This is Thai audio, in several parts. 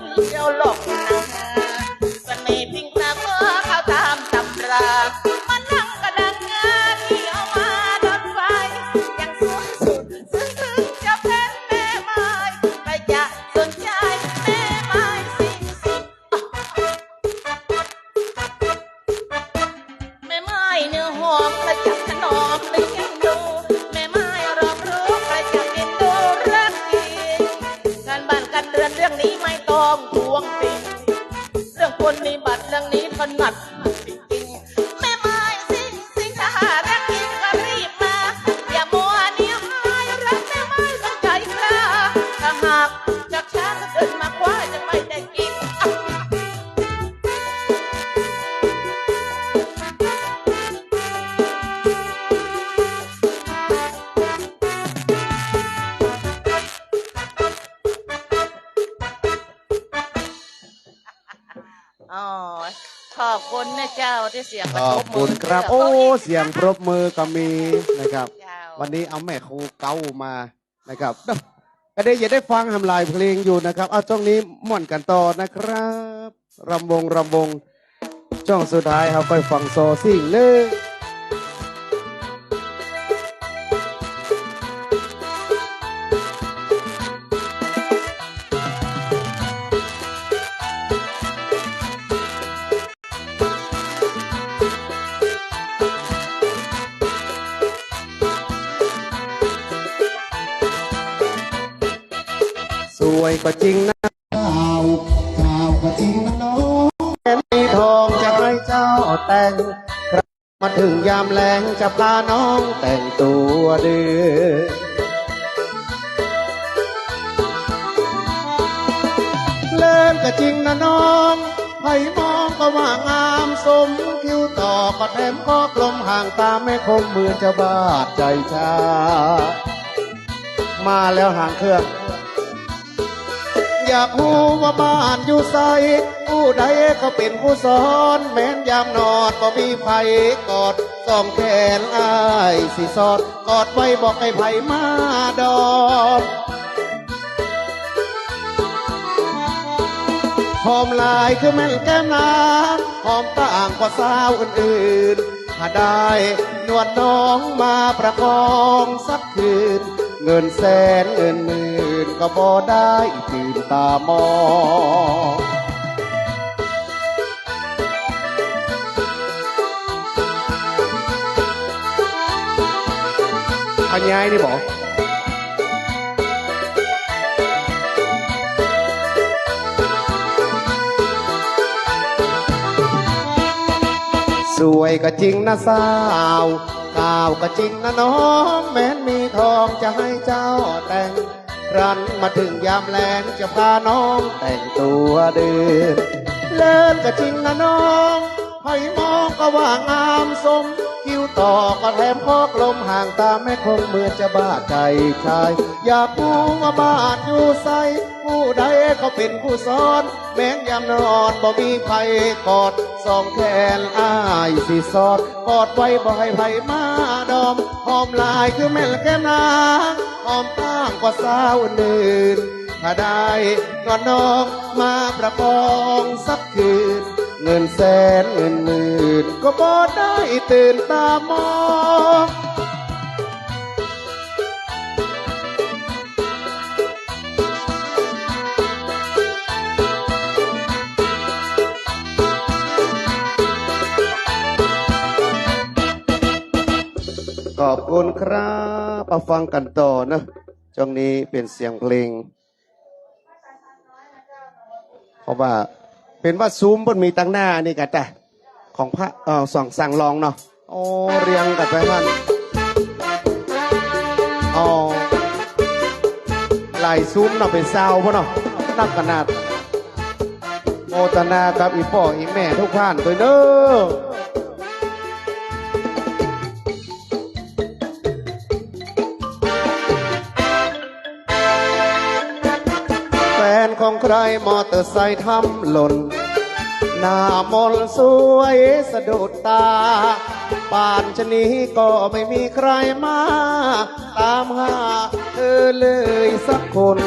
เดีาที่เสียงขอบคุณครับ โอ้เสียงปรบมือก็มีนะครับ วันนี้เอาแม่ครูเก้ามานะครับก็ได้อย่าได้ฟังทำลายเพลงอยู่นะครับเอาช่วงนี้ม่วนกันต่อนะครับรำวงรำวงช่วงสุดท้ายครับไปฟังโซซิ่งเลย ก็จริงนะข่าวข่าวก็จริงนะน้องแม่มีทองจะให้เจ้าแต่งครับมาถึงยามแรงจะพาน้องแต่งตัวเดือเล่นก็จริงนะน้องใครมองก็ว่างามสมคิ้วต่อก็แถมก็กลมห่างตาไม่คมมือจะบาดใจชา มาแล้วห่างเครื่อง อยากรู้ว่าบ้านอยู่ไสผู้ใดก็เป็นผู้สอนแม้นยามนอนบ่มีไผกอดสองแขนอ้ายสิสอดกอดไว้บอกให้ไผมาดอกหอมลายคือแม่นแก้มน้ำหอมต่างกว่าสาวอื่นๆถ้าได้นวดน้องมาประคองสักคืน เงินแสนเงินหมื่นก็บ่ได้ตื่นตามองอันยายนี่บอกสวยก็จริงนะสาวข่าวก็จริงนะน้องแม้นมี ทองจะให้เจ้าแต่ง รันมาถึงยามแลงจะพาน้องแต่งตัวเดินเลิกก็จริงนะน้อง ให้มองก็ว่างามสม คิ้วต่อก็แถมพอกลมห่างตาแม่คงเมือจะบ้าใจชาย อยากรู้ว่าบ้านอยู่ไสผู้ใดก็เป็นผู้สอน แม้นยามนอนบ่มีไผกอดสองแขนอ้ายสิสอดกอดไว้บ่ให้ไผมาดอมหอมลายคือแม่นแก้มนางหอมตั้งกว่าสาวอื่นถ้าได้นอนน้องมาประคองสักคืน เงินแสนเงินหมื่นก็บ่ได้ตื่นตามองขอบคุณครับมาฟังกันต่อนะช่วงนี้เป็นเสียงเพลง เพราะว่า เป็นว่าซูมบนมีตั้งหน้านี่กันแต่ของพระเออสองสั่งลองเนาะโอ้เรียงกันไปมันอ๋อลายซูมเนาะเป็นซาวพ่อเนาะนักขนาดโมตนากับอีพ่ออีแม่ทุกท่านด้วยเด้อ ของใครมอเตอร์ไซค์ทำหล่น หน้ามนสวยสะดุดตา ป่านชนี้ก็ไม่มีใครมา ตามหาเธอเลยสักคน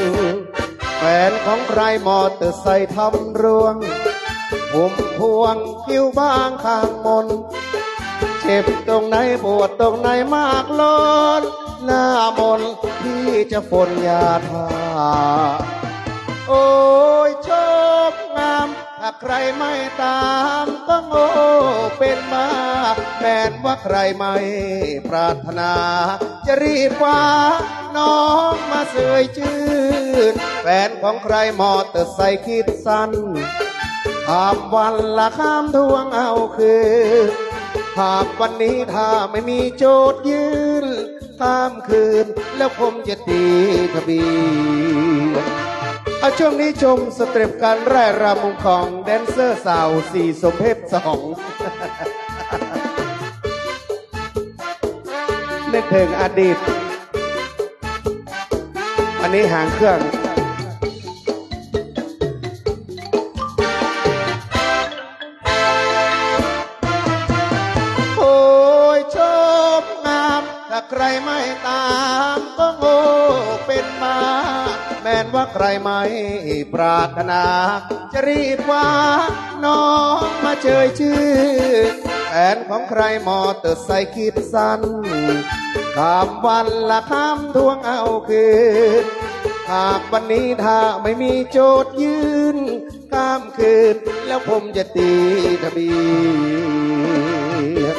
แฟนของใครมอเตอร์ไซค์ทำรวงผมพวงคิ้วบางข้างมน เจ็บตรงไหนปวดตรงไหนมากล้นหน้ามนพี่จะฝนยาทา ไม่ตามก็โง่เป็นมาแม้นว่าใครไม่ปรารถนา จะรีบคว้าน้องมาเสยชื่นแฟนของใครมอเตอร์ไซค์คิดสั้นข้ามวันละข้ามทวงเอาคืนหากวันนี้ถ้าไม่มีโจทย์ยืนข้ามคืน แล้วผมจะตีทะเบียน เอาช่วงนี้ชมสเต็ปการไร่รำของแดนเซอร์สาวสี่สมเพชสองนึกถึงอดีต อันนี้หางเครื่อง ใครไม่ปรารถนา จะรีบว่าน้องมาเจยชื่อแฟนของใครมอเตอร์ไซค์คิดสั้นข้ามวันละข้ามทวงเอาคืน หากวันนี้ถ้าไม่มีโจทย์ยืนข้ามคืน แล้วผมจะตีทะเบียน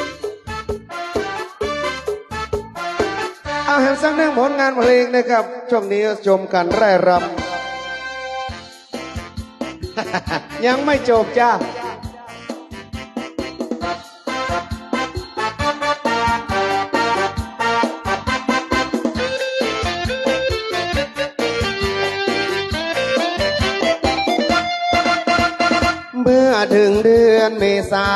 เอาแห่งสักเรื่องผลงานเพลงนะครับ ช่วงนี้ชมกันไร่รำ ยังไม่จบจ้าเมื่อถึงเดือนเมษา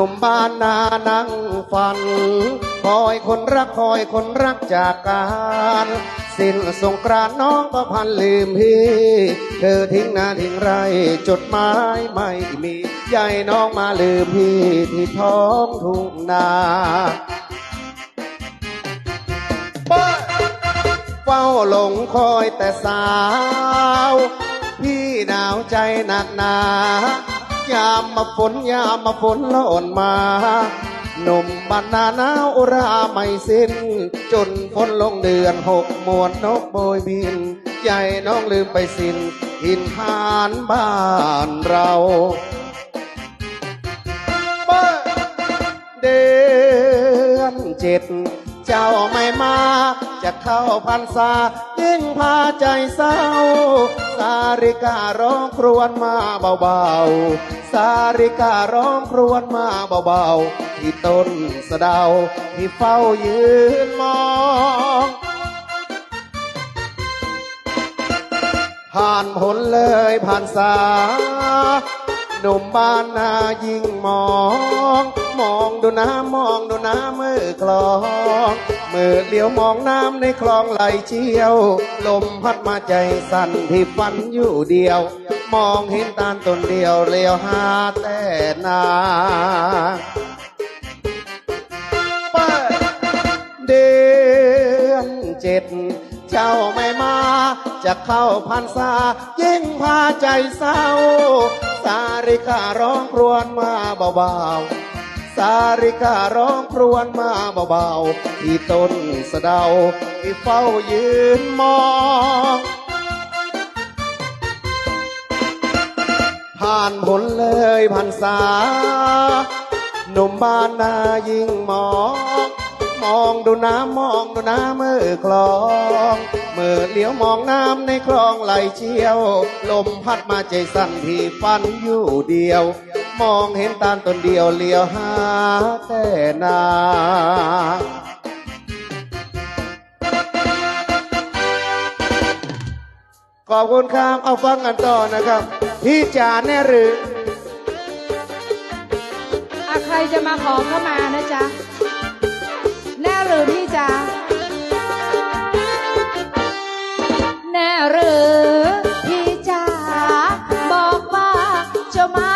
นุ่มบ้านนานั่งฝัน คอยคนรักคอยคนรักจากการสิ้นสงกรานน้องก็พันลืมพี่ เธอทิ้งนาทิ้งไรจดหมายไม่มีใหญ่น้องมาลืมพี่ที่ท้องทุ่งนาเฝ้าหลงคอยแต่สาว พี่หนาวใจหนักหนา ยามมาฝนยามมาฝนหล่นมาหนุ่มบ้านนาหนาวอุราไม่สิ้น จนฝนลงเดือนหกมวนนกโบยบิน ใจน้องลืมไปสิ้นหินทานบ้านเราเดือนเจ็ดเจ้าไม่มา จะเข้าพรรษายิ่งพาใจเศร้า สาริการ้องครวญมาเบาๆ สาริการ้องครวญมาเบาๆ ที่ต้นสะเดาที่เฝ้ายืนมองผ่านผลเลยผ่านสาหนุ่มบ้านนายิ่งมอง มองดูน้ำมองดูน้ำมือคลองมือเลี้ยวมองน้ำในคลองไหลเชี่ยว ลมพัดมาใจสั่นที่ฝันอยู่เดียว มองเห็นตาลตนเดียวเลี้ยวหาแต่นาเปิดเดือนเจ็ดเจ้าไม่มา จะเข้าพรรษายิ่งพาใจเศร้า สาริการ้องครวญมาเบาๆ สาริการ้องครวญมาเบาๆ ที่ต้นสะเดาที่เฝ้ายืนมอง ผ่านผลเลยพันษาหนุ่มบ้านนายิ่งมอง มองดูน้ำมองดูน้ำมือคลองมือเลี้ยวมองน้ำในคลองไหลเชี่ยว ลมพัดมาใจสั่นที่ฟันอยู่เดียว มองเห็นตาลตนเดียวเลี้ยวหาแต่นา ขอบคุณครับ เอาฟังกันต่อนะครับ พี่จ๋าแน่หรืออะใครจะมาขอเข้ามานะจ๊ะ แน่หรือพี่จ๋าแน่หรือพี่จ๋าบอกว่าจะมา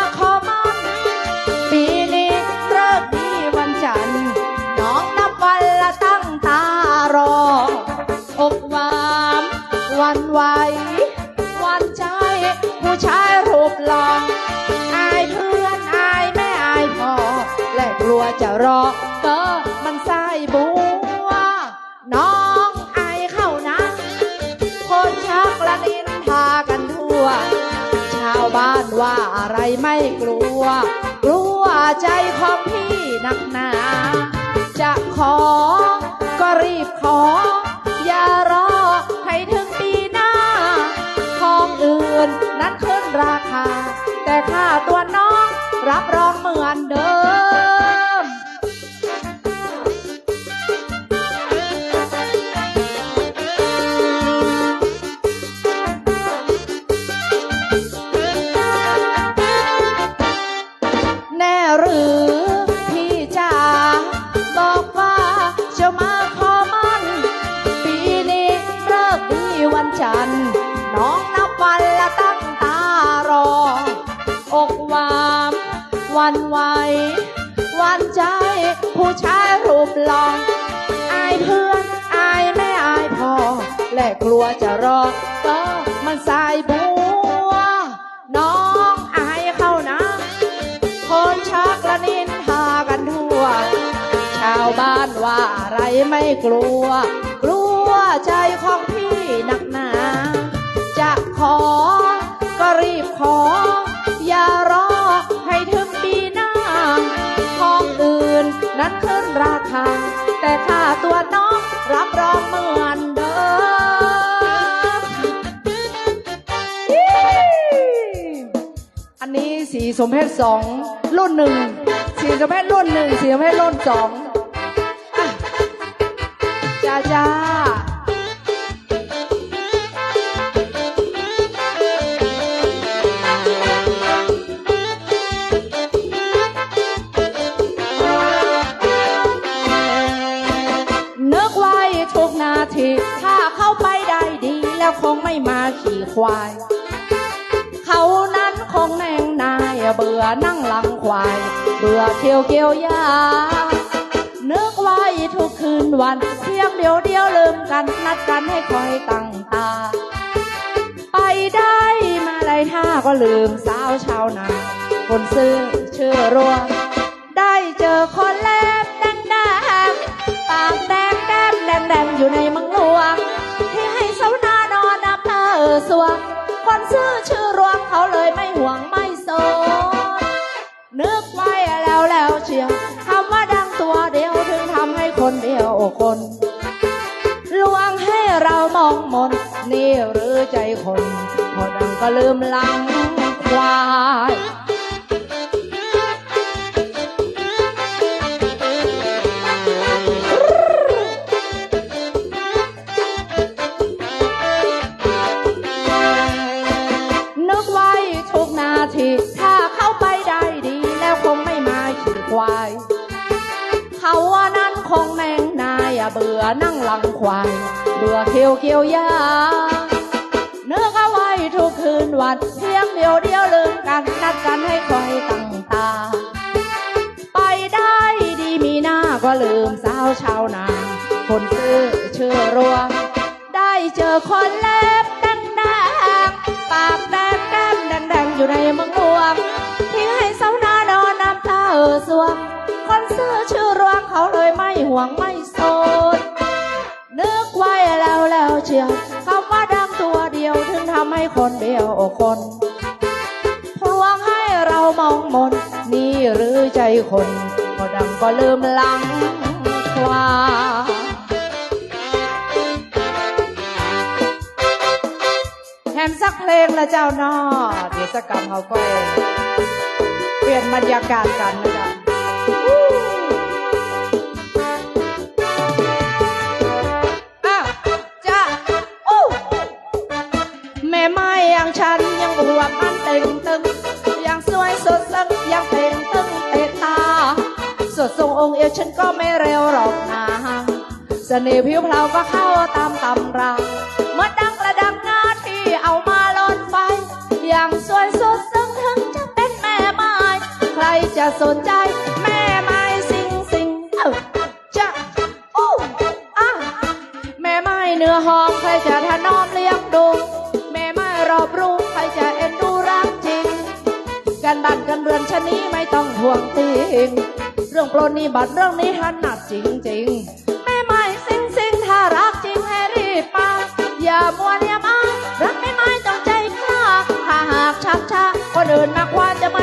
หล่ออายเพื่อนอายแม่อายพ่อและกลัวจะรอเก็มันไส้บัวน้องอายเข้านะคนชักละนินพากันทั่ว ชาวบ้านว่าอะไรไม่กลัว กลัวใจของพี่หนักหนา จะขอก็รีบขอ ราคา แต่ค่าตัวน้องรับรองเหมือนเดิม ชายรูปหล่ออายเพื่อนอายแม่อายพ่อและกลัวจะรอก็มันสายบัว น้องอายเข้านะคนชักละนินทากันทั่ว ชาวบ้านว่าอะไรไม่กลัว กลัวใจของพี่หนักหนา จะขอก็รีบขอ อย่ารอ ขึ้นราคา แต่ค่าตัวน้องรับรองเหมือนเดิม อันนี้สีสมเพศสองรุ่นหนึ่งสีสมเพศรุ่นหนึ่งสีสมเพศรุ่นสองจ้าจ้า ไม่มาขี่ควาย เขานั้นคงแนงนายเบื่อนั่งหลังควาย เบื่อเที่ยวเกี่ยวยานึกไว้ทุกคืนวันเพียงเดียวเดียวลืมกันนัดกันให้คอยตั้งตา ไปได้มาไรท่าก็ลืมสาวชาวนาคนซื้อชื่อรัวได้เจอคนแลบแดงแดงปากแดงแก้มแดงแดงอยู่ในมังหลวงที่ให้สาว อสวงคนซื่อชื่อรวงเขาเลยไม่ห่วงไม่โซนึกไว้แล้วแล้วเชียวคำว่าดังตัวเดียวถึงทำให้คนเดียวคนลวงให้เรามองมนนี่หรือใจคนพอดังก็ลืมหลังควาย นั่งหลังควายเบื่อเคียวเกี่ยวยาเนึกเอาไว้ทุกคืนวันเพียงเดียวเดียวลืมกัน นัดกันให้คอยตั้งตา ไปได้ดีมีหน้าก็ลืมสาวชาวนาคนซื้อเชื่อรวง ได้เจอคนเล็บแดงแดงปากแดงแก้มแดงแดงอยู่ในเมืองหลวงที่ให้สาวนานอนน้ำตาเออสวงคนซื้อชื่อรวงเขาเลยไม่ห่วงไม่ เชียวคำว่าดังตัวเดียวถึงทำให้คนเดียวคนพลวงให้เรามองมน นี่หรือใจคนพอดังก็ลืมหลังควาแฮมสักเพลงละเจ้านอเดี๋ยวสักกรรมเขาก็เปลี่ยนบรรยากาศกันนะจ๊ะ เอวฉันก็ไม่เร็วหรอกนะเสน่ห์ผิวเพลาก็เข้าตามตำราเมื่อดังกระดังหน้าที่เอามาลอนไฟ อย่างสวยสดซึ่งถึงจะเป็นแม่ไม้ ใครจะสนใจแม่ไม้สิงสิงเอ้าจ้าโอ้อะแม่ไม้เนื้อหอมใครจะถนอมเลี้ยงดูแม่ไม้รอบรู้ใครจะเอ็นดูรักจริงการบัดกรรเชะนี้ไม่ต้องห่วงติง เรื่องปลนนิบัติเรื่องนี้ถนัดจริงๆแม่ไม่สิงสิงถ้ารักจริงให้รีบมาอย่ามัวเนียมอายรักไม่ไม่ต้องใจกล้าถ้าหากชักช้าคนอื่นมากว่าจะไม่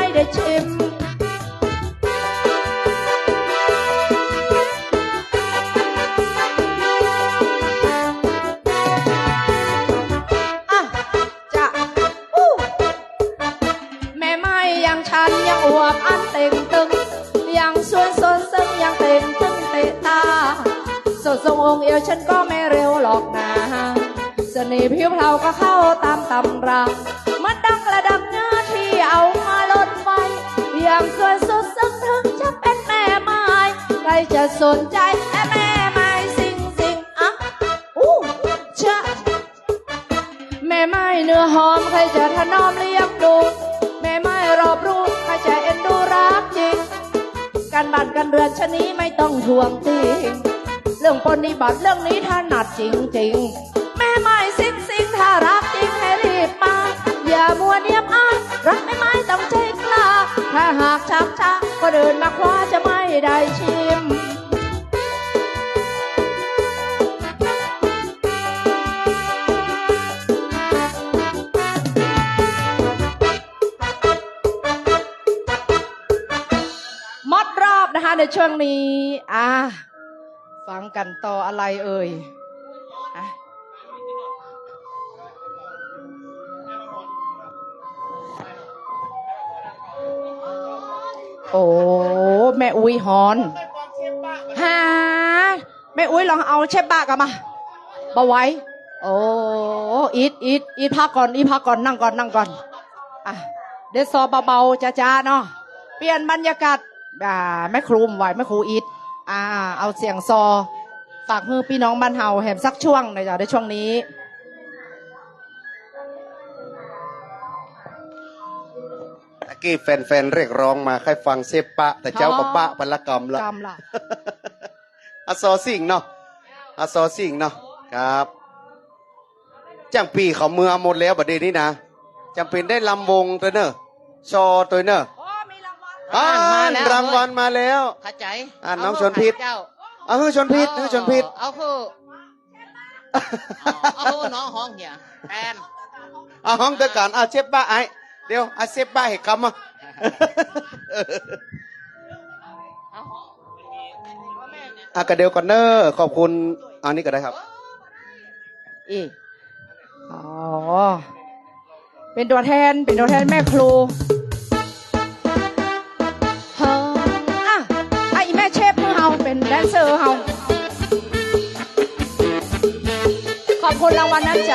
ดทรงองค์เอวฉันก็ไม่เร็วหรอกนะเสน่ห์ผิวเผาก็เข้าตามตำรามันดังกระดังเนื้อที่เอามาลดไฟยังสวยสุดซึ่งถึงจะเป็นแม่ไม้ใครจะสนใจแม่ไม้สิงสิงอะอู้ชะแม่ไม้เนื้อหอมใครจะถนอมเลี้ยงดูแม่ไม้รอบรู้ใครจะเอ็นดูรักจริงการบ้านการเรือนชนี้ไม่ต้องทวงติง เรื่องปฏิบัติเรื่องนี้ถนัดจริงๆ แม่ไม้สิงสิงถ้ารักจริงให้รีบมาอย่ามัวเนียมอ้ายรักแม่ไม้ต้องใจกล้า ถ้าหากชักช้าก็เดินมาคว้าจะไม่ได้ชิมมดรอบนะคะในช่วงนี้ อ่า ฟังกันต่ออะไรเอ่ยโอ้แม่อุ้ยฮอนฮะแม่อุ้ยลองเอาเชฟบะกลับมาบาไว้ โอ้อีทอีทอีทพักก่อนอีทพักก่อนนั่งก่อนนั่งก่อนอะเดซอเบาๆจ้าๆเนาะเปลี่ยนบรรยากาศอ่าแม่ครูมไหวแม่ครูอีท อ่า เอาเสียงซอฝากมือพี่น้องบ้านเฮาแหมสักช่วงหน่อยจ้ะในช่วงนี้ตะกี้แฟนๆเรียกร้องมาให้ฟังเซปปะ แต่เจ้าก็ปะพลกรรมละกำล่ะอาซอสิ่งเนาะอาซอสิ่งเนาะครับจังปีเขาเมืองหมดแล้วบัดเดี๋ยวนี้นะจำเป็นได้ลำวงตัวเนอะชอตัวเนอะโอ้มีรางวัลอ่านรางวัลมาแล้วเข้าใจอะน้องชนพิษเจ้าเอาฮือชนพิษฮือชนพิษเอาคือเอาคือน้องห้องเหียแอนเอาห้องเดียวกันเอาเชฟบ้าไอเดี๋ยวเอาเชฟบ้าให้คำมาเอาห้องว่าแม่เนี่ยอะกระเดียวก่อนเนอร์ขอบคุณอันนี้ก็ได้ครับอีอ๋อเป็นตัวแทนเป็นตัวแทนแม่ครู แดนเซอร์เฮาขอบคุณรางวัลน้ำใจ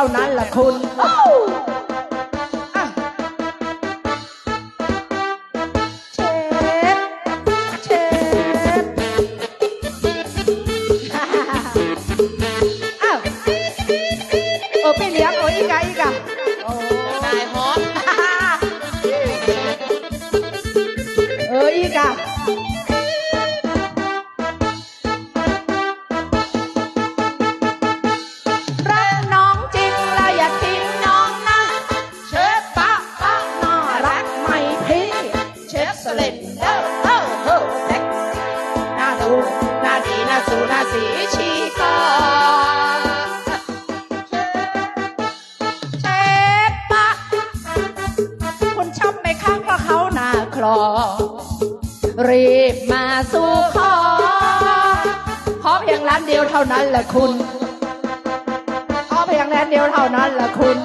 ท่านั้นล่ะคุณ สู่ขอขอเพียงร้านเดียวเท่านั้นแหละคุณขอเพียงร้านเดียวเท่านั้นแหละคุณ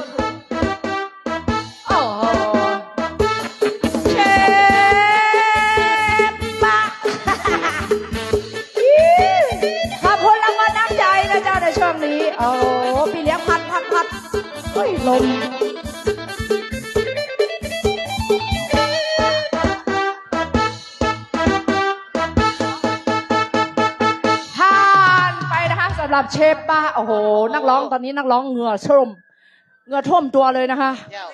โอ้โหเชฟปะขอบคุณรางวัลน้ำใจนะจ้าในช่วงนี้โอ้พี่เลี้ยงพัดพัดพัดเฮ้ยลม หรับเชฟป้าโอ้โห นักร้องตอนนี้นักร้องเหงื่อท่วมเหงื่อท่วมตัวเลยนะคะ